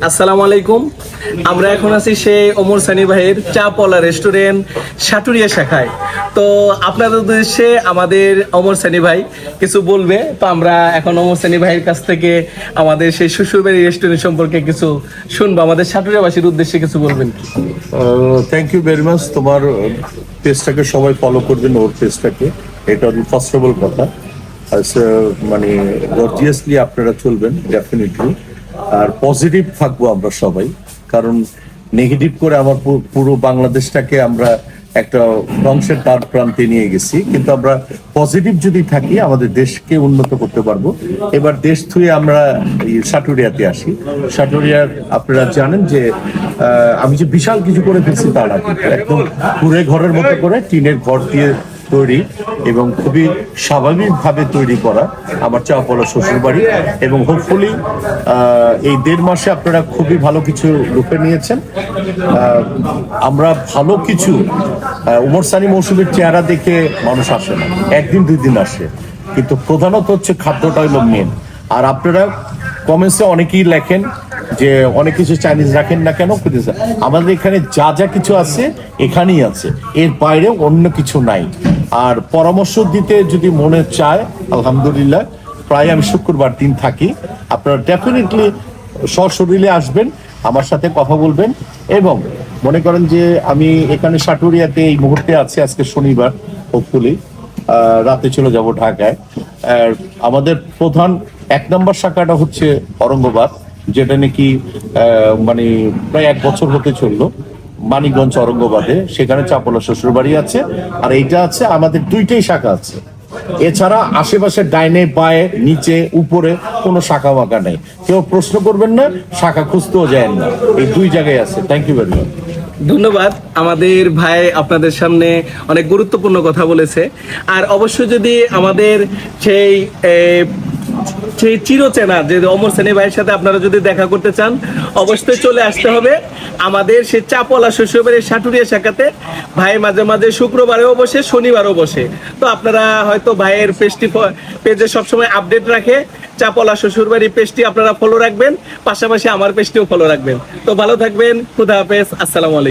আসসালামু আলাইকুম। আমরা এখন আছি সেই ওমর সানি ভাইয়ের চা পলা রেস্টুরেন্ট সাটুরিয়া শাখায়। তো আপনাদের উদ্দেশ্যে আমাদের ওমর সানি ভাই কিছু বলবে। তো আমরা এখন ওমর সানি ভাইয়ের কাছ থেকে আমাদের সেই শ্বশুরবাড়ি রেস্টুরেন্ট সম্পর্কে কিছু শুনব। আমাদের সাটুরিয়াবাসীর উদ্দেশ্যে কিছু বলবেন থ্যাংক ইউ ভেরি মাচ তোমার পেজটাকে সবাই ফলো করবেন ওর পেজটাকে এটা ফার্স্ট অফ অল কথা। সে- মানে গর্জিয়াসলি আপনারা চলবেন ডেফিনেটলি আর পজিটিভ থাকব আমরা সবাই। কারণ নেগেটিভ করে আমার পুরো বাংলাদেশটাকে আমরা একটা ধ্বংসের দ্বার প্রান্তে নিয়ে গেছি। কিন্তু আমরা পজিটিভ যদি থাকি, আমাদের দেশকে উন্নত করতে পারব। এবার দেশ থুয়ে আমরা সাটুরিয়াতে আসি। সাটুরিয়ার আপনারা জানেন যে আমি যে বিশাল কিছু করে ফেলছি তা না, কিন্তু একদম কুড়ে ঘরের মতো করে টিনের ঘর দিয়ে তৈরি এবং খুবই স্বাভাবিকভাবে তৈরি করা আমার চাওয়াপলা শ্বশুর বাড়ি এবং হোপফুলি এই দেড় মাসে আপনারা খুবই ভালো কিছু রূপে নিয়েছেন। আমরা ভালো কিছু উমর সানি মৌসুমের চেহারা দেখে মানুষ আসে না। একদিন দুই দিন আসে। কিন্তু প্রধানত হচ্ছে খাদ্যটা হলো মেন আর আপনারা কমেন্টসে অনেকেই লেখেন যে অনেক কিছু চাইনিজ রাখেন না কেন? আমাদের এখানে যা যা কিছু আছে এখানেই আছে। এর বাইরে অন্য কিছু নাই। আর পরামর্শ দিতে যদি মনে চায়, আলহামদুলিল্লাহ, প্রায় আমি শুক্রবার দিন থাকি। আপনারা ডেফিনেটলি সশরীরে আসবেন, আমার সাথে কথা বলবেন এবং মনে করেন যে আমি এখানে সাটুরিয়াতে এই মুহূর্তে আছি, আজকে শনিবার হোপফুলি রাতে চলে যাব ঢাকায়। আমাদের প্রধান এক নম্বর শাখাটা হচ্ছে অরঙ্গবাদ যেটা নাকি মানে প্রায় এক বছর হতে চলল। মানিকগঞ্জ অরঙ্গবাদে সেখানে চাপলা শ্বশুর বাড়ি আছে, আর এইটা আছে আমাদের দুইটাই শাখা আছে। এছাড়া আশেপাশে ডাইনে বায়ে, নিচে, উপরে কোনো শাখা মাখা নেই। কেউ প্রশ্ন করবেন না, শাখা খুঁজতেও যায় না। এই দুই জায়গায় আছে। থ্যাংক ইউ ভেরি মাচ ধন্যবাদ। আমাদের ভাই আপনাদের সামনে অনেক গুরুত্বপূর্ণ কথা বলেছে। আর অবশ্য যদি আমাদের সেই সেই চিরচেনা যে অমর সেনী ভাইয়ের সাথে আপনারা যদি দেখা করতে চান, অবশ্যই চলে আসতে হবে আমাদের সেই চাপলা শ্বশুরবাড়ির সাটুরিয়া শাখাতে। ভাই মাঝে মাঝে শুক্রবারেও বসে, শনিবারও বসে। তো আপনারা হয়তো ভাইয়ের পেজটি পেজে সবসময় আপডেট রাখে। চাপলা শ্বশুরবাড়ি পেজটি আপনারা ফলো রাখবেন, পাশাপাশি আমার পেজটিও ফলো রাখবেন। তো ভালো থাকবেন, খুদা হাফেজ, আসসালামু আলাইকুম।